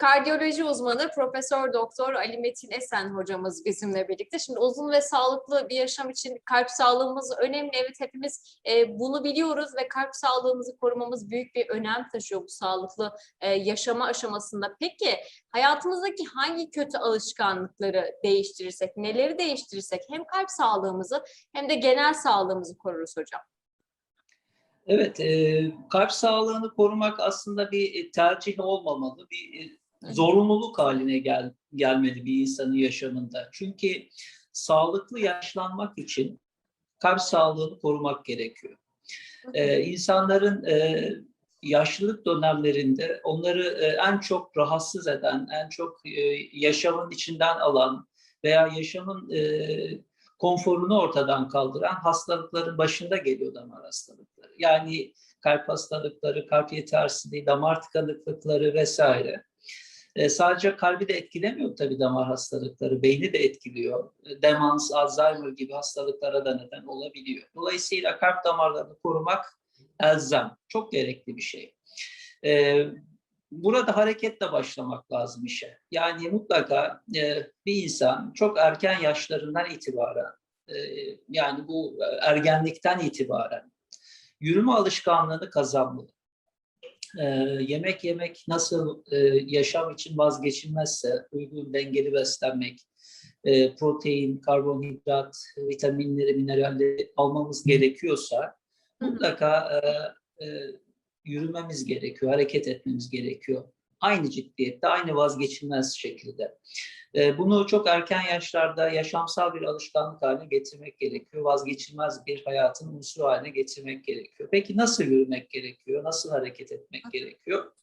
Kardiyoloji uzmanı Profesör Doktor Ali Metin Esen hocamız bizimle birlikte. Şimdi uzun ve sağlıklı bir yaşam için kalp sağlığımız önemli. Evet hepimiz e, bunu biliyoruz ve kalp sağlığımızı korumamız büyük bir önem taşıyor bu sağlıklı e, yaşama aşamasında. Peki hayatımızdaki hangi kötü alışkanlıkları değiştirirsek, neleri değiştirirsek hem kalp sağlığımızı hem de genel sağlığımızı koruruz hocam? Evet, e, kalp sağlığını korumak aslında bir tercih olmamalı, bir e, zorunluluk haline gel, gelmeli bir insanın yaşamında. Çünkü sağlıklı yaşlanmak için kalp sağlığını korumak gerekiyor. E, insanların e, yaşlılık dönemlerinde onları e, en çok rahatsız eden, en çok e, yaşamın içinden alan veya yaşamın e, konforunu ortadan kaldıran hastalıkların başında geliyor damar hastalıkları. Yani kalp hastalıkları, kalp yetersizliği, damar tıkanıklıkları vesaire. E, sadece kalbi de etkilemiyor tabii damar hastalıkları, beyni de etkiliyor. E, Demans, Alzheimer gibi hastalıklara da neden olabiliyor. Dolayısıyla kalp damarlarını korumak elzem, çok gerekli bir şey. E, burada hareketle başlamak lazım işe. Yani mutlaka bir insan çok erken yaşlarından itibaren, yani bu ergenlikten itibaren yürüme alışkanlığını kazanmalı. E, yemek yemek nasıl e, yaşam için vazgeçilmezse uygun dengeli beslenmek, e, protein, karbonhidrat, vitaminleri, mineralleri almamız gerekiyorsa mutlaka e, e, yürümemiz gerekiyor, hareket etmemiz gerekiyor. Aynı ciddiyette, aynı vazgeçilmez şekilde. E, bunu çok erken yaşlarda yaşamsal bir alışkanlık haline getirmek gerekiyor. Vazgeçilmez bir hayatın unsuru haline getirmek gerekiyor. Peki nasıl yürümek gerekiyor? Nasıl hareket etmek gerekiyor?